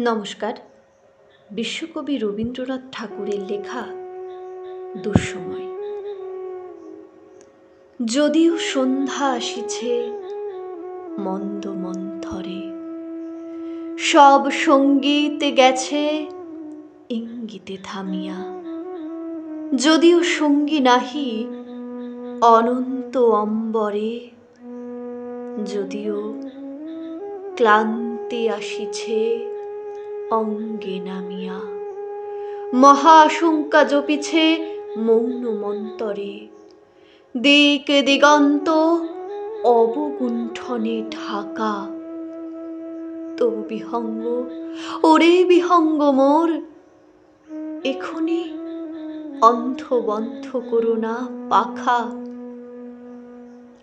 নমস্কার। বিশ্বকবি রবীন্দ্রনাথ ঠাকুরের লেখা দুঃসময়। যদিও সন্ধ্যা আসিছে, মন্দ মন্থরে। সব সংগীত গেছে, ইঙ্গিতে থামিয়া। যদিও সঙ্গী নাহি, অনন্ত অম্বরে। যদিও ক্লান্তি আসিছে অঙ্গে নামিয়া। মহা আশঙ্কা জপিছে মৌন মন্তরে দিক দিগন্ত অবগুণ্ঠনে ঢাকা। তবু বিহঙ্গ, ওরে বিহঙ্গ মোর, এখনি অন্ধ বন্ধ করো না পাখা।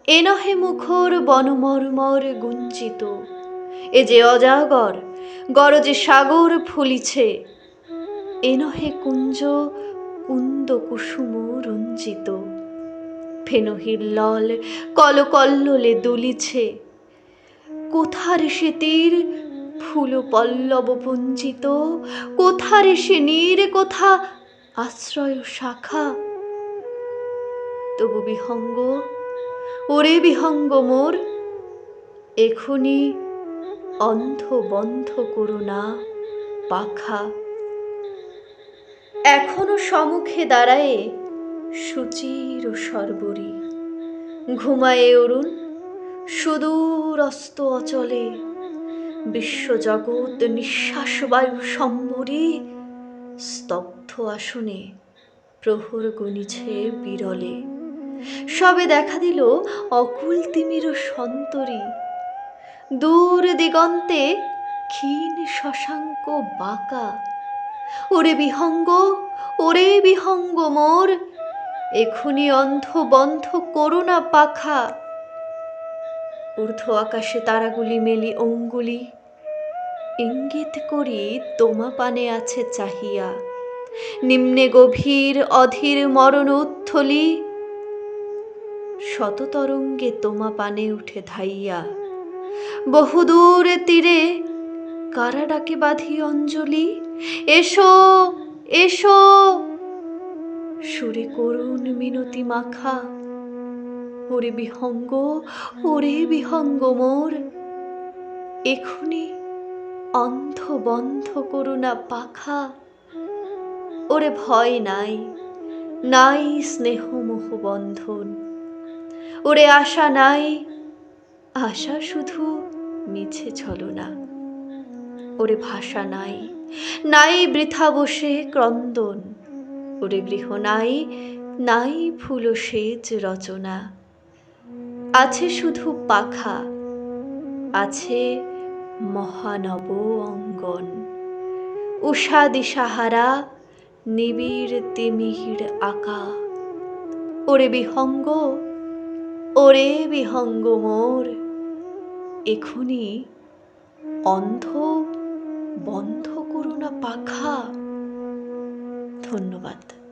এ নহে মুখর বনমর্মর গুঞ্চিত এ যে অজাগর গরজে সাগর ফুলিছে, এ নহে কুঞ্জ কুন্দ কুসুম রঞ্জিত। ফেনহিল্লল কলকল্লোলে দুলিছে, কোথার সে তীর ফুল পল্লব পুঞ্জিত, কোথার সে নীর, কোথা আশ্রয় শাখা। তবু বিহঙ্গ, ওরে বিহঙ্গ মোর, এখনি অন্ধ বন্ধ করো না, পাখা। এখনও সম্মুখে দাঁড়ায়ে সুচির সর্বরী। ঘুমায়ে অরুণ সুদূরস্ত অচলে। বিশ্বজগৎ নিঃশ্বাস বায়ু সম্বরী, স্তব্ধ আসনে প্রহর গণিছে বিরলে। সবে দেখা দিল অকুল তিমির সন্তরী। দূর দিগন্তে ক্ষীণ শশাঙ্ক বাঁকা। ওরে বিহঙ্গ ওরে বিহঙ্গ মোর, এখনি অন্ধ বন্ধ করো না পাখা। ঊর্ধ্ব আকাশে তারাগুলি মেলি অঙ্গুলি। ইঙ্গিত করি তোমা পানে আছে চাহিয়া। নিম্নে গভীর অধীর মরণ উত্থলি। শততরঙ্গে তোমা পানে উঠে ধাইয়া। বহুদূর তীরে কারা ডাকে বাঁধি অঞ্জলি? এসো এসো। সুরে করুণ মিনতি মাখা। ওরে বিহঙ্গ ওরে বিহঙ্গ মোর। এখনি অন্ধ বন্ধ করুণা পাখা। ওরে ভয় নাই নাই স্নেহ মোহ বন্ধন। ওরে আশা নাই আশা শুধু মিছে ছলনা ওরে ভাষা নাই নাই বৃথা বসে ক্রন্দন। ওরে গৃহ নাই নাই ফুল সেজ রচনা। আছে শুধু পাখা, আছে মহানব অঙ্গন। উষা দিশাহারা, নিবিড় তিমির আকা। ওরে বিহঙ্গ ওরে বিহঙ্গ মোর এখনি অন্ধ বন্ধ করুণা পাখা। ধন্যবাদ।